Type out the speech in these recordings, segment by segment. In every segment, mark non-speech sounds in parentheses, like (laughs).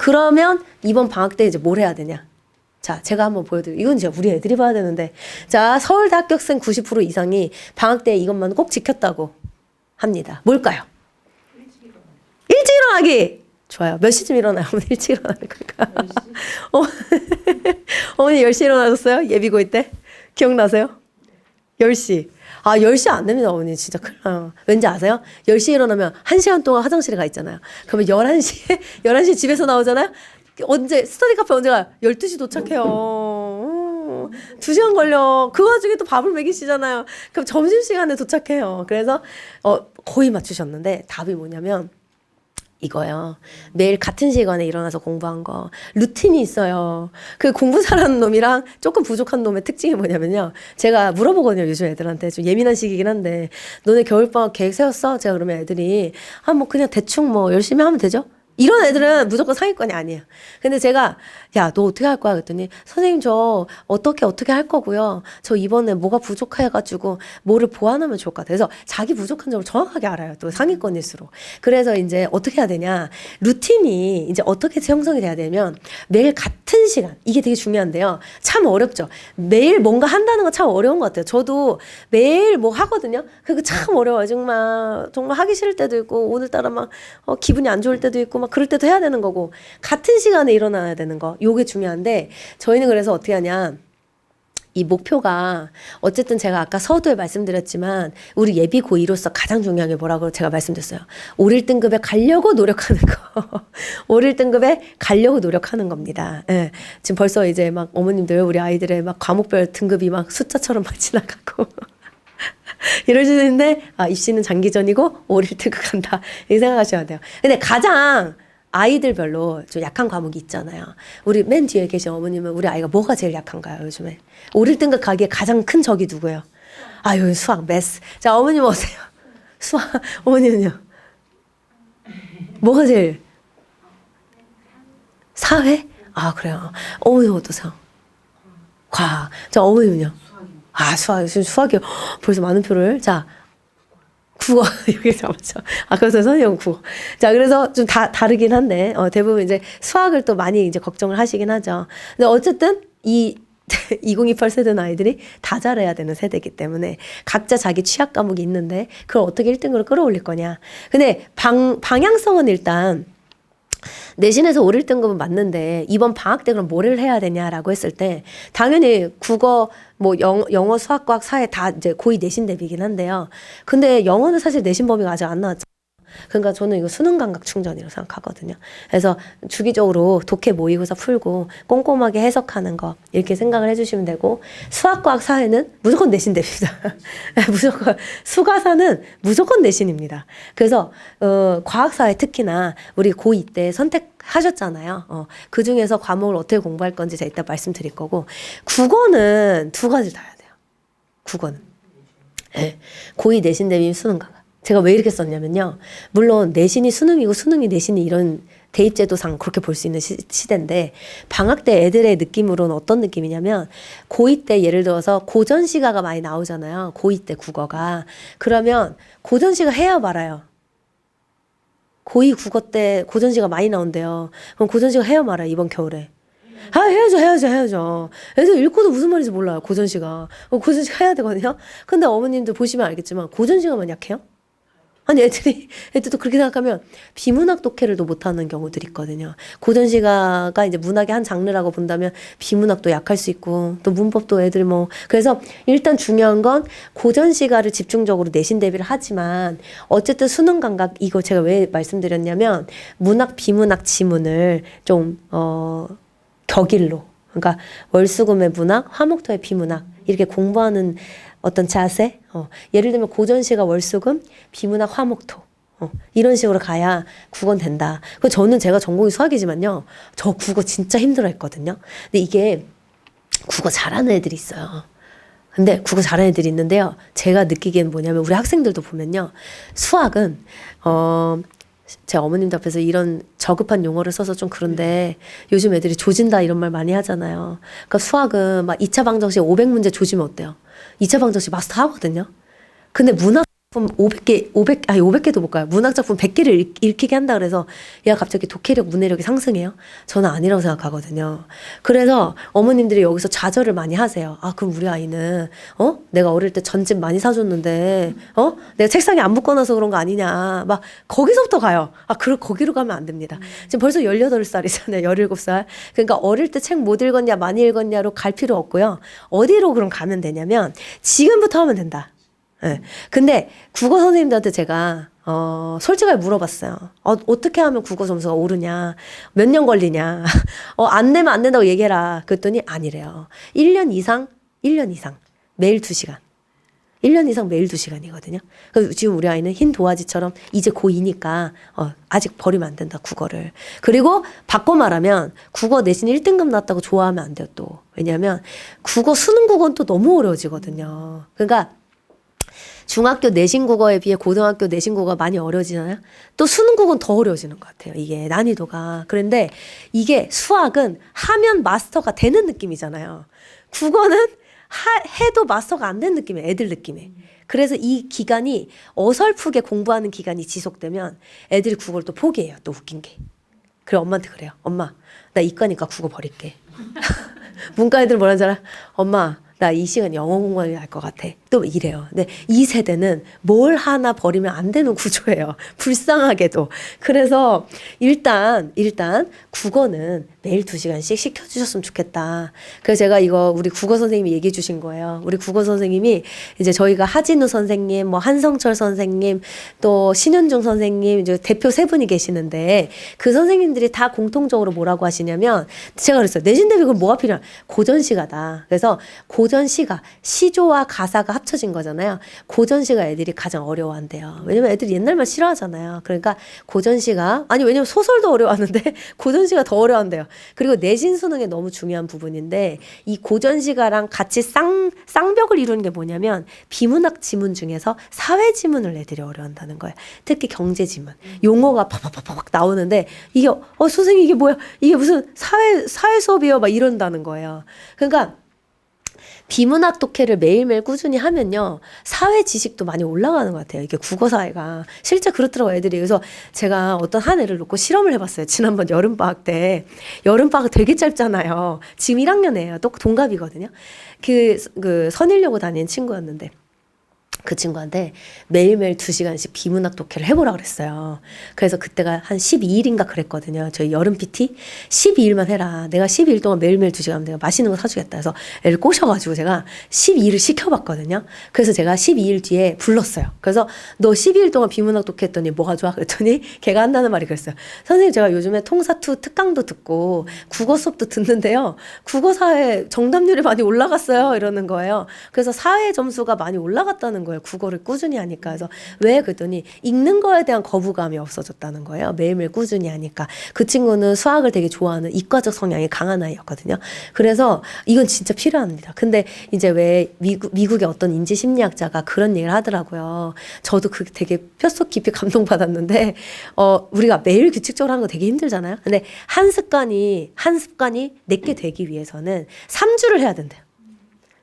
그러면 이번 방학 때 이제 뭘 해야 되냐? 자, 제가 한번 보여드릴게요. 이건 진짜 우리 애들이 봐야 되는데. 자, 서울대 합격생 90% 이상이 방학 때 이것만 꼭 지켰다고 합니다. 뭘까요? 일찍 일어나기! 좋아요. 몇 시쯤 일어나요? 어머니 일찍 일어나는 걸까? 어, (laughs) 어머니 10시 일어나셨어요? 예비고이 때? 기억나세요? 10시. 아, 10시 안 됩니다, 어머니. 진짜 큰일 나요. 왠지 아세요? 10시에 일어나면 1시간 동안 화장실에 가 있잖아요. 그러면 11시에, 11시에 (laughs) 집에서 나오잖아요? 언제, 스터디 카페 언제 가요? 12시 도착해요. 음, 2시간 걸려. 그 와중에 또 밥을 먹이시잖아요. 그럼 점심시간에 도착해요. 그래서, 어, 거의 맞추셨는데, 답이 뭐냐면, 이거요. 매일 같은 시간에 일어나서 공부한 거. 루틴이 있어요. 그 공부 잘하는 놈이랑 조금 부족한 놈의 특징이 뭐냐면요. 제가 물어보거든요. 요즘 애들한테. 좀 예민한 시기긴 한데. 너네 겨울방학 계획 세웠어? 제가 그러면 애들이, 아, 뭐 그냥 대충 뭐 열심히 하면 되죠? 이런 애들은 무조건 상위권이 아니에요. 근데 제가 야, 너 어떻게 할 거야? 그랬더니 선생님 저 어떻게 어떻게 할 거고요. 저 이번에 뭐가 부족해 가지고 뭐를 보완하면 좋을 것 같아요. 그래서 자기 부족한 점을 정확하게 알아요. 또 상위권일수록. 그래서 이제 어떻게 해야 되냐? 루틴이 이제 어떻게 형성이 돼야 되면 매일 같은 시간. 이게 되게 중요한데요. 참 어렵죠. 매일 뭔가 한다는 건 참 어려운 것 같아요. 저도 매일 뭐 하거든요. 그거 참 어려워요. 정말 정말 하기 싫을 때도 있고 오늘따라 막 어, 기분이 안 좋을 때도 있고 막 그럴 때도 해야 되는 거고 같은 시간에 일어나야 되는 거. 요게 중요한데 저희는 그래서 어떻게 하냐? 이 목표가 어쨌든 제가 아까 서두에 말씀드렸지만 우리 예비 고2로서 가장 중요한 게 뭐라고 제가 말씀드렸어요. 오릴 등급에 가려고 노력하는 거. (laughs) 오릴 등급에 가려고 노력하는 겁니다. 예. 지금 벌써 이제 막 어머님들 우리 아이들의 막 과목별 등급이 막 숫자처럼 막 지나가고 (laughs) (laughs) 이러시는데 아 입시는 장기전이고 등급 간다 이렇게 생각하셔야 돼요. 근데 가장 아이들별로 좀 약한 과목이 있잖아요. 우리 맨 뒤에 계신 어머님은 우리 아이가 뭐가 제일 약한가요, 요즘에? 오릴 등급 가기에 가장 큰 적이 누구예요? 아유, 수학, 매스. 자, 어머님 오세요. 수학, (laughs) 어머님은요? 뭐가 제일? 사회? 아, 그래요. 어머님 어떠세요? 과학. 자, 어머님은요? 아, 수학, 지금 수학이요. 벌써 많은 표를. 자, 국어 (laughs) 여기 잡았죠. 아까 전 선생님 국어. 자 그래서 좀 다 다르긴 한데 어, 대부분 이제 수학을 또 많이 이제 걱정을 하시긴 하죠. 근데 어쨌든 이 (laughs) 2028 세대 아이들이 다 잘해야 되는 세대이기 때문에 각자 자기 취약 과목이 있는데 그걸 어떻게 1등으로 끌어올릴 거냐. 근데 방 방향성은 일단 내신에서 오릴 등급은 맞는데 이번 방학 때 그럼 뭐를 해야 되냐라고 했을 때 당연히 국어 뭐 영, 영어 수학 과학 사회 다 이제 고의 내신 대비긴 한데요. 근데 영어는 사실 내신 범위가 아직 안 나왔죠. 그러니까 저는 이거 수능 감각 충전이라고 생각하거든요. 그래서 주기적으로 독해 모의고사 풀고 꼼꼼하게 해석하는 거 이렇게 생각을 해주시면 되고 수학 과학 사회는 무조건 내신 됩니다. (laughs) 무조건 수가사는 무조건 내신입니다. 그래서 어, 과학 사회 특히나 우리 고2 때 선택하셨잖아요. 어, 그 중에서 과목을 어떻게 공부할 건지 제가 이따 말씀드릴 거고 국어는 두 가지 다 해야 돼요. 국어는. 네. 고2 내신 대비 수능 감각. 제가 왜 이렇게 썼냐면요. 물론 내신이 수능이고 수능이 내신이 이런 대입제도상 그렇게 볼 수 있는 시, 시대인데 방학 때 애들의 느낌으로는 어떤 느낌이냐면 고2 때 예를 들어서 고전시가가 많이 나오잖아요. 고2 때 국어가. 그러면 고전시가 해야 말아요. 고2 국어 때 고전시가 많이 나온대요. 그럼 고전시가 해야 말아요. 이번 겨울에. 아, 해야죠, 해야죠, 해야죠. 애들 읽고도 무슨 말인지 몰라요, 고전시가. 어, 고전시가 해야 되거든요. 근데 어머님들 보시면 알겠지만, 고전시가만 약해요? 아니, 애들이, 애들도 그렇게 생각하면 비문학 독해를 또 못하는 경우들이 있거든요. 고전시가가 이제 문학의 한 장르라고 본다면 비문학도 약할 수 있고, 또 문법도 애들 뭐. 그래서 일단 중요한 건 고전시가를 집중적으로 내신 대비를 하지만, 어쨌든 수능 감각, 이거 제가 왜 말씀드렸냐면, 문학, 비문학 지문을 좀, 어, 격일로. 그러니까 월수금의 문학, 화목토의 비문학. 이렇게 공부하는 어떤 자세? 어, 예를 들면 고전시가 월수금, 비문학 화목토. 어, 이런 식으로 가야 국어는 된다. 그 저는 제가 전공이 수학이지만요. 저 국어 진짜 힘들어 했거든요. 근데 이게 국어 잘하는 애들이 있어요. 근데 국어 잘하는 애들이 있는데요. 제가 느끼기에는 뭐냐면 우리 학생들도 보면요. 수학은 어, 제 어머님도 앞에서 이런 저급한 용어를 써서 좀 그런데 요즘 애들이 조진다 이런 말 많이 하잖아요. 그러니까 수학은 막 2차 방정식 500문제 조지면 어때요? 2차 방정식 마스터 하거든요. 근데 문학 작품 500개, 500, 아니 500개도 못 가요. 문학 작품 100개를 읽, 읽히게 한다 그래서 얘가 갑자기 독해력, 문해력이 상승해요? 저는 아니라고 생각하거든요. 그래서 어머님들이 여기서 좌절을 많이 하세요. 아, 그럼 우리 아이는, 어? 내가 어릴 때 전집 많이 사줬는데, 어? 내가 책상에 안 묶어놔서 그런 거 아니냐. 막, 거기서부터 가요. 아, 그, 거기로 가면 안 됩니다. 지금 벌써 18살이잖아요. 17살. 그러니까 어릴 때 책 못 읽었냐, 많이 읽었냐로 갈 필요 없고요. 어디로 그럼 가면 되냐면, 지금부터 하면 된다. 예. 근데 국어 선생님들한테 제가 어, 솔직하게 물어봤어요. 어, 어떻게 하면 국어 점수가 오르냐? 몇 년 걸리냐? (laughs) 어, 안 되면 안 된다고 얘기해라. 그랬더니 아니래요. 1년 이상, 1년 이상. 매일 2시간. 1년 이상 매일 2시간이거든요. 그래서 지금 우리 아이는 흰 도화지처럼 이제 고2니까 어, 아직 버리면 안 된다, 국어를. 그리고 바꿔 말하면 국어 내신 1등급 났다고 좋아하면 안 돼요, 또. 왜냐하면 국어 수능 국어는 또 너무 어려워지거든요. 그러니까 중학교 내신 국어에 비해 고등학교 내신 국어가 많이 어려지잖아요. 또 수능 국어는 더 어려워지는 것 같아요. 이게 난이도가. 그런데 이게 수학은 하면 마스터가 되는 느낌이잖아요. 국어는 하, 해도 마스터가 안 된 느낌이에요. 애들 느낌에. 그래서 이 기간이 어설프게 공부하는 기간이 지속되면 애들이 국어를 또 포기해요. 또 웃긴 게. 그래 엄마한테 그래요. 엄마 나 이과니까 국어 버릴게. (laughs) 문과 애들 뭐라는 줄 알아? 엄마 나 이 시간 영어 공부해야 할것 같아. 또 이래요. 근데 이 세대는 뭘 하나 버리면 안 되는 구조예요. (laughs) 불쌍하게도. 그래서 일단 일단 국어는 매일 두 시간씩 시켜주셨으면 좋겠다. 그래서 제가 이거 우리 국어 선생님이 얘기해 주신 거예요. 우리 국어 선생님이 이제 저희가 하진우 선생님, 뭐 한성철 선생님, 또 신현중 선생님 이제 대표 세 분이 계시는데 그 선생님들이 다 공통적으로 뭐라고 하시냐면 제가 그랬어요. 내신 대비 그럼 뭐가 필요한? 고전시가다. 그래서 고 전시가 시조와 가사가 합쳐진 거잖아요. 고전시가 애들이 가장 어려워한대요. 왜냐면 애들이 옛날만 싫어하잖아요. 그러니까 고전시가 아니 왜냐면 소설도 어려워하는데 (laughs) 고전시가 더 어려워한대요. 그리고 내신 수능에 너무 중요한 부분인데 이 고전시가랑 같이 쌍 쌍벽을 이루는 게 뭐냐면 비문학 지문 중에서 사회 지문을 애들이 어려워한다는 거예요. 특히 경제 지문 용어가 팍팍팍팍 나오는데 이게 어 선생님 이게 뭐야? 이게 무슨 사회 사회 수업이요? 막 이런다는 거예요. 그러니까 비문학 독해를 매일매일 꾸준히 하면요. 사회 지식도 많이 올라가는 것 같아요. 이게 국어 사회가. 실제 그렇더라고요, 애들이. 그래서 제가 어떤 한 애를 놓고 실험을 해봤어요. 지난번 여름방학 때. 여름방학 되게 짧잖아요. 지금 1학년이에요. 또 동갑이거든요. 그, 그, 선일여고 다니는 친구였는데. 그 친구한테 매일매일 두 시간씩 비문학 독해를 해보라 그랬어요. 그래서 그때가 한 12일인가 그랬거든요. 저희 여름 PT 12일만 해라. 내가 12일 동안 매일매일 두 시간 내가 맛있는 거 사주겠다 해서 애를 꼬셔가지고 제가 12일을 시켜봤거든요. 그래서 제가 12일 뒤에 불렀어요. 그래서 너 12일 동안 비문학 독해했더니 뭐가 좋아? 그랬더니 걔가 한다는 말이 그랬어요. 선생님 제가 요즘에 통사투 특강도 듣고 국어 수업도 듣는데요. 국어 사회 정답률이 많이 올라갔어요. 이러는 거예요. 그래서 사회 점수가 많이 올라갔다는 거예요. 국어를 꾸준히 하니까. 그래서 왜 그랬더니 읽는 거에 대한 거부감이 없어졌다는 거예요. 매일매일 꾸준히 하니까. 그 친구는 수학을 되게 좋아하는 이과적 성향이 강한 아이였거든요. 그래서 이건 진짜 필요합니다. 근데 이제 왜 미국, 미국의 어떤 인지 심리학자가 그런 얘기를 하더라고요. 저도 그 되게 뼛속 깊이 감동받았는데, 어, 우리가 매일 규칙적으로 하는 거 되게 힘들잖아요. 근데 한 습관이, 한 습관이 내게 되기 위해서는 3주를 해야 된대요.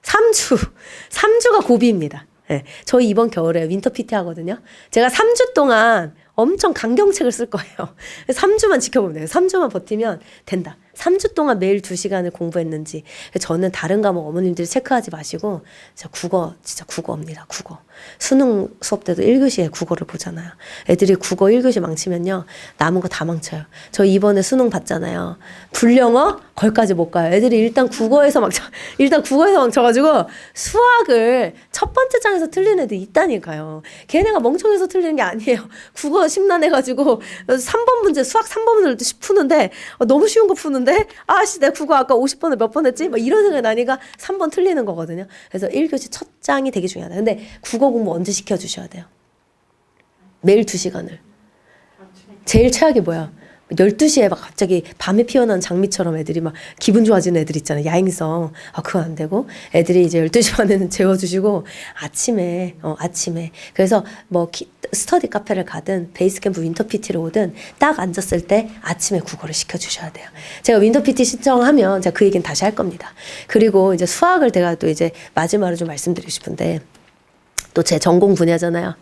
3주. 3주가 고비입니다. 예. 저희 이번 겨울에 윈터 PT 하거든요. 제가 3주 동안 엄청 강경책을 쓸 거예요. (laughs) 3주만 지켜보면 돼요. 3주만 버티면 된다. 3주 동안 매일 2시간을 공부했는지. 저는 다른 과목 어머님들이 체크하지 마시고, 진짜 국어, 진짜 국어입니다. 국어. 수능 수업 때도 1교시에 국어를 보잖아요. 애들이 국어 1교시 망치면요. 남은 거 다 망쳐요. 저 이번에 수능 봤잖아요. 불령어? 거기까지 못 가요. 애들이 일단 국어에서 망쳐, (laughs) 일단 국어에서 망쳐 가지고 수학을 첫 번째 장에서 틀린 애들 있다니까요. 걔네가 멍청해서 틀리는 게 아니에요. 국어 심란해 가지고 3번 문제, 수학 3번 문제 푸는데 어, 너무 쉬운 거 푸는데 아씨, 내 국어 아까 50번을 몇 번 했지? 막 이런 생각이 나니까 3번 틀리는 거거든요. 그래서 1교시 첫 장이 되게 중요하다. 근데 국어 공부 언제 시켜주셔야 돼요? 매일 2시간을. 제일 최악이 뭐야? 12시에 막 갑자기 밤에 피어난 장미처럼 애들이 막 기분 좋아지는 애들 있잖아요. 야행성. 아, 그거 안 되고. 애들이 이제 12시 반에는 (laughs) 재워주시고, 아침에, 어, 아침에. 그래서 뭐, 키, 스터디 카페를 가든, 베이스캠프 윈터 PT를 오든, 딱 앉았을 때 아침에 국어를 시켜주셔야 돼요. 제가 윈터 PT 신청하면 제가 그 얘기는 다시 할 겁니다. 그리고 이제 수학을 제가 또 이제 마지막으로 좀 말씀드리고 싶은데, 또 제 전공 분야잖아요.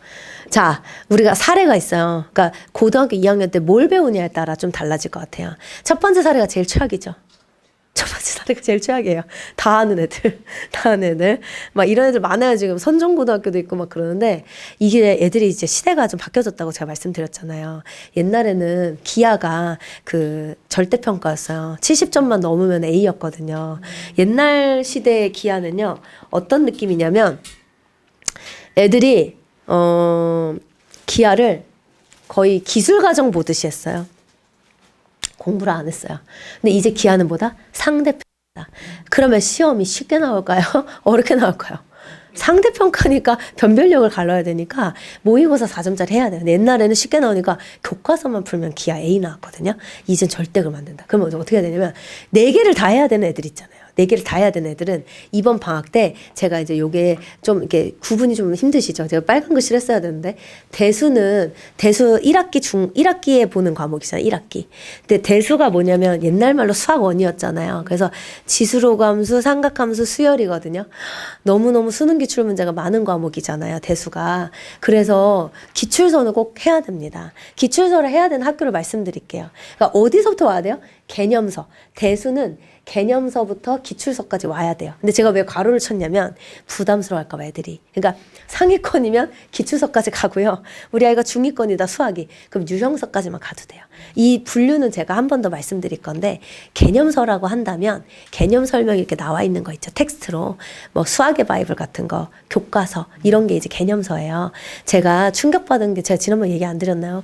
자, 우리가 사례가 있어요. 그러니까 고등학교 2학년 때 뭘 배우냐에 따라 좀 달라질 것 같아요. 첫 번째 사례가 제일 최악이죠. 첫 번째 사례가 제일 최악이에요. 다 아는 애들. (laughs) 다 아는 애들. 막 이런 애들 많아요. 지금 선정고등학교도 있고 막 그러는데 이게 애들이 이제 시대가 좀 바뀌어졌다고 제가 말씀드렸잖아요. 옛날에는 기아가 그 절대평가였어요. 70점만 넘으면 A였거든요. 옛날 시대의 기아는요. 어떤 느낌이냐면 애들이 어 기아를 거의 기술 과정 보듯이 했어요. 공부를 안 했어요. 근데 이제 기아는 뭐다? 상대평가다. 그러면 시험이 쉽게 나올까요? (laughs) 어렵게 나올까요? 상대평가니까 변별력을 갈라야 되니까 모의고사 4점짜리 해야 돼요. 옛날에는 쉽게 나오니까 교과서만 풀면 기아 A 나왔거든요. 이젠 절대 그러면 안 된다. 그러면 어떻게 되냐면 네 개를 다 해야 되는 애들 있잖아요. 네 개를 다 해야 되는 애들은 이번 방학 때 제가 이제 요게 좀 이렇게 구분이 좀 힘드시죠. 제가 빨간 글씨를 했어야 되는데 대수는 대수 1학기 중 1학기에 보는 과목이잖아요. 1학기. 근데 대수가 뭐냐면 옛날 말로 수학 원이었잖아요. 그래서 지수로 감수, 삼각함수, 수열이거든요. 너무너무 수능 기출 문제가 많은 과목이잖아요. 대수가. 그래서 기출서는 꼭 해야 됩니다. 기출서를 해야 되는 학교를 말씀드릴게요. 그러니까 어디서부터 와야 돼요? 개념서. 대수는 개념서부터 기출서까지 와야 돼요. 근데 제가 왜 괄호를 쳤냐면 부담스러워할까 봐 애들이. 그러니까 상위권이면 기출서까지 가고요. 우리 아이가 중위권이다 수학이. 그럼 유형서까지만 가도 돼요. 이 분류는 제가 한 번 더 말씀드릴 건데 개념서라고 한다면 개념 설명이 이렇게 나와 있는 거 있죠. 텍스트로. 뭐 수학의 바이블 같은 거, 교과서 이런 게 이제 개념서예요. 제가 충격받은 게 제가 지난번 얘기 안 드렸나요?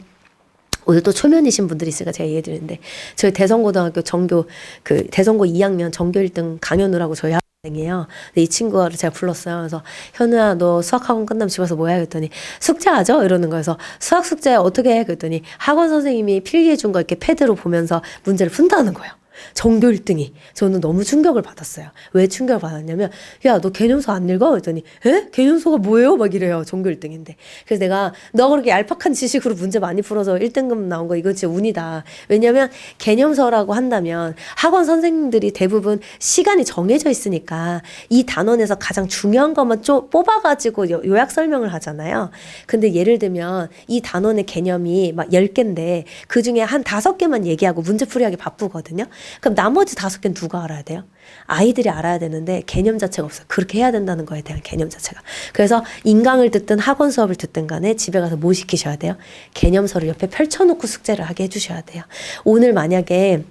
오늘 또 초면이신 분들이 있으니까 제가 얘기 드리는데 저희 대성고등학교 정교 그 대성고 2학년 정교 1등 강현우라고 저희 학생이에요. 근데 이 친구를 제가 불렀어요. 그래서 현우야 너 수학학원 끝나면 집 와서 뭐 해? 그랬더니 숙제하죠? 이러는 거여서 수학 숙제 어떻게 해? 그랬더니 학원 선생님이 필기해 준 거 이렇게 패드로 보면서 문제를 푼다는 거예요. 전교 1등이. 저는 너무 충격을 받았어요. 왜 충격을 받았냐면, 야, 너 개념서 안 읽어? 그랬더니, 에? 개념서가 뭐예요? 막 이래요. 전교 1등인데. 그래서 내가, 너 그렇게 얄팍한 지식으로 문제 많이 풀어서 1등급 나온 거, 이거 진짜 운이다. 왜냐면, 개념서라고 한다면, 학원 선생님들이 대부분 시간이 정해져 있으니까, 이 단원에서 가장 중요한 것만 좀 뽑아가지고 요- 요약 설명을 하잖아요. 근데 예를 들면, 이 단원의 개념이 막 10개인데, 그 중에 한 다섯 개만 얘기하고 문제풀이하기 바쁘거든요. 그럼 나머지 다섯 개는 누가 알아야 돼요? 아이들이 알아야 되는데 개념 자체가 없어요. 그렇게 해야 된다는 거에 대한 개념 자체가. 그래서 인강을 듣든 학원 수업을 듣든 간에 집에 가서 뭐 시키셔야 돼요? 개념서를 옆에 펼쳐놓고 숙제를 하게 해주셔야 돼요. 오늘 만약에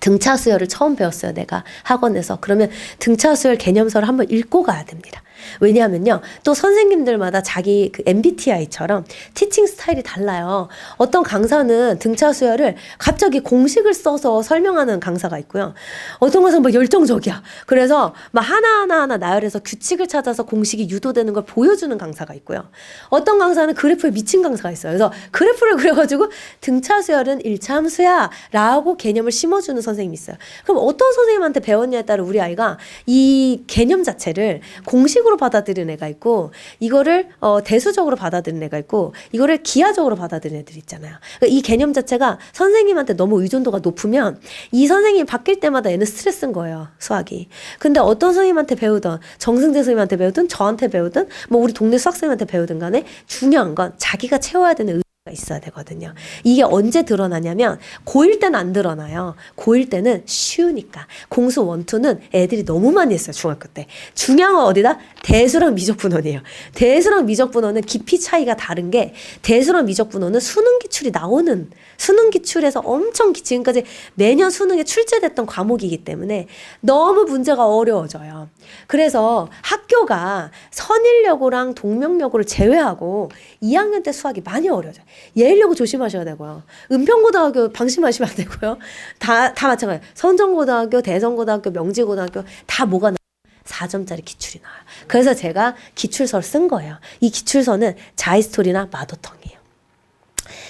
등차 수열을 처음 배웠어요, 내가 학원에서. 그러면 등차 수열 개념서를 한번 읽고 가야 됩니다. 왜냐하면요, 또 선생님들마다 자기 그 MBTI처럼 티칭 스타일이 달라요. 어떤 강사는 등차 수열을 갑자기 공식을 써서 설명하는 강사가 있고요. 어떤 강사는 막 열정적이야. 그래서 막 하나하나 하나 나열해서 규칙을 찾아서 공식이 유도되는 걸 보여주는 강사가 있고요. 어떤 강사는 그래프에 미친 강사가 있어요. 그래서 그래프를 (laughs) 그려가지고 등차 수열은 일차함수야 라고 개념을 심어주는 선생님이 있어요. 그럼 어떤 선생님한테 배웠냐에 따라 우리 아이가 이 개념 자체를 공식으로 받아들이는 애가 있고 이거를 어, 대수적으로 받아들이는 애가 있고 이거를 기하적으로 받아들이는 애들이 있잖아요. 그러니까 이 개념 자체가 선생님한테 너무 의존도가 높으면 이 선생님이 바뀔 때마다 얘는 스트레스인 거예요. 수학이. 근데 어떤 선생님한테 배우던 정승재 선생님한테 배우든 저한테 배우든 뭐 우리 동네 수학생한테 배우든 간에 중요한 건 자기가 채워야 되는 가 있어야 되거든요. 이게 언제 드러나냐면 고1 때는 안 드러나요. 고1 때는 쉬우니까. 공수 원투는 애들이 너무 많이 했어요. 중학교 때. 중요한 건 어디다? 대수랑 미적분원이에요. 대수랑 미적분원은 깊이 차이가 다른 게 대수랑 미적분원은 수능 기출이 나오는 수능 기출에서 엄청 기- 지금까지 매년 수능에 출제됐던 과목이기 때문에 너무 문제가 어려워져요. 그래서 학교가 선일여고랑 동명여고를 제외하고 2학년 때 수학이 많이 어려워져요. 예일여고 조심하셔야 되고요. 은평고등학교 방심하시면 안 되고요. 다, 다 마찬가지예요. 선정고등학교, 대성고등학교, 명지고등학교 다 뭐가 나 4점짜리 기출이 나와요. 그래서 제가 기출서를 쓴 거예요. 이 기출서는 자이스토리나 마더텅이에요.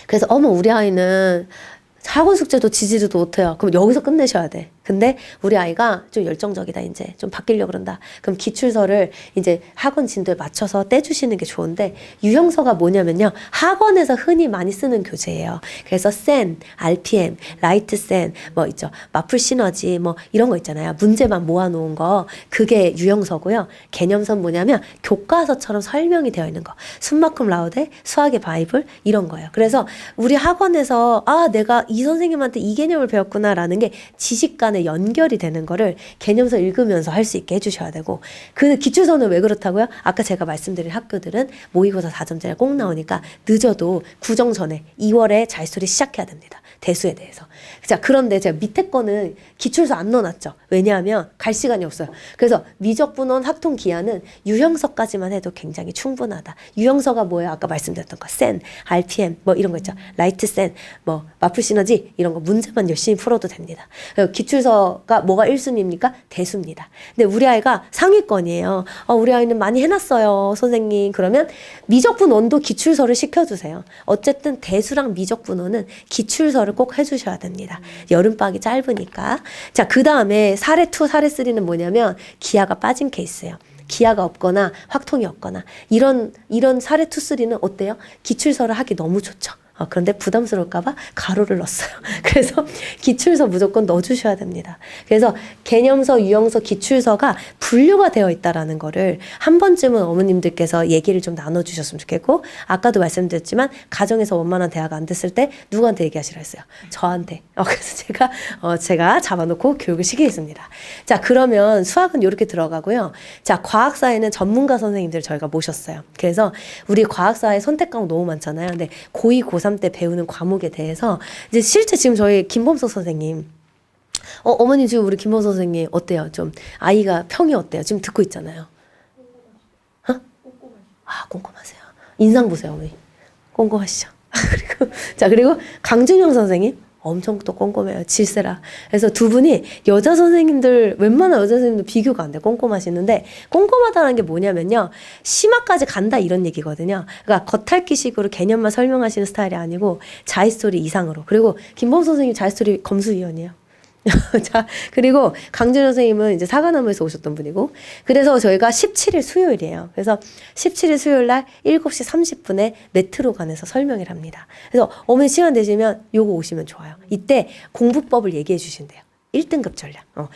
그래서 어머 우리 아이는 학원 숙제도 지지도 못해요. 그럼 여기서 끝내셔야 돼. 근데 우리 아이가 좀 열정적이다 이제 좀 바뀌려고 그런다. 그럼 기출서를 이제 학원 진도에 맞춰서 떼주시는 게 좋은데 유형서가 뭐냐면요 학원에서 흔히 많이 쓰는 교재예요. 그래서 센, RPM, 라이트 센, 뭐 있죠 마플 시너지 뭐 이런 거 있잖아요. 문제만 모아놓은 거 그게 유형서고요. 개념선 뭐냐면 교과서처럼 설명이 되어 있는 거. 숨마큼 라우데, 수학의 바이블 이런 거예요. 그래서 우리 학원에서 아 내가 이 선생님한테 이 개념을 배웠구나라는 게 지식 간에 연결이 되는 거를 개념서 읽으면서 할 수 있게 해주셔야 되고 그 기출서는 왜 그렇다고요? 아까 제가 말씀드린 학교들은 모의고사 4점짜리 꼭 나오니까 늦어도 구정 전에 2월에 잘소리 시작해야 됩니다. 대수에 대해서. 자, 그런데 제가 밑에 거는 기출서 안 넣어놨죠. 왜냐하면 갈 시간이 없어요. 그래서 미적분원 합통 기한은 유형서까지만 해도 굉장히 충분하다. 유형서가 뭐예요? 아까 말씀드렸던 거. 센, RPM, 뭐 이런 거 있죠. 라이트 센, 뭐 마플 시너지 이런 거 문제만 열심히 풀어도 됩니다. 기출서가 뭐가 1순위입니까? 대수입니다. 근데 우리 아이가 상위권이에요. 어, 우리 아이는 많이 해놨어요, 선생님. 그러면 미적분원도 기출서를 시켜주세요. 어쨌든 대수랑 미적분원은 기출서 를 꼭 해주셔야 됩니다. 여름방학이 짧으니까. 자, 그 다음에 사례 2, 사례 3는 뭐냐면 기아가 빠진 케이스예요. 기아가 없거나 확통이 없거나 이런 이런 사례 2, 3는 어때요? 기출서를 하기 너무 좋죠. 어, 그런데 부담스러울까봐 가로를 넣었어요. (laughs) 그래서 기출서 무조건 넣어주셔야 됩니다. 그래서 개념서, 유형서, 기출서가 분류가 되어 있다라는 거를 한 번쯤은 어머님들께서 얘기를 좀 나눠주셨으면 좋겠고 아까도 말씀드렸지만 가정에서 원만한 대화가 안 됐을 때 누구한테 얘기하시라 했어요? 저한테. 어, 그래서 제가 어, 제가 잡아놓고 교육을 시키겠습니다. 자 그러면 수학은 이렇게 들어가고요. 자 과학사에는 전문가 선생님들 저희가 모셨어요. 그래서 우리 과학사에 선택 과목 너무 많잖아요. 근데 고2, 고3 때 배우는 과목에 대해서 이제 실제 지금 저희 김범석 선생님 어, 어머님 지금 우리 김범석 선생님 어때요? 좀 아이가 평이 어때요? 지금 듣고 있잖아요. 어? 아 꼼꼼하세요. 인상 보세요, 어머니. 꼼꼼하시죠. (laughs) 그리고 자 그리고 강준영 선생님 엄청 또 꼼꼼해요. 질세라. 그래서 두 분이 여자 선생님들 웬만한 여자 선생님들 비교가 안 돼. 꼼꼼하시는데 꼼꼼하다는 게 뭐냐면요. 심화까지 간다 이런 얘기거든요. 그러니까 겉핥기식으로 개념만 설명하시는 스타일이 아니고 자의스토리 이상으로. 그리고 김범 선생님 자의스토리 검수위원이에요. (laughs) 자, 그리고 강준현 선생님은 이제 사과나무에서 오셨던 분이고, 그래서 저희가 17일 수요일이에요. 그래서 17일 수요일 날 7시 30분에 메트로관에서 설명을 합니다. 그래서 어머니 시간 되시면 요거 오시면 좋아요. 이때 공부법을 얘기해 주신대요. 1등급 전략. 어,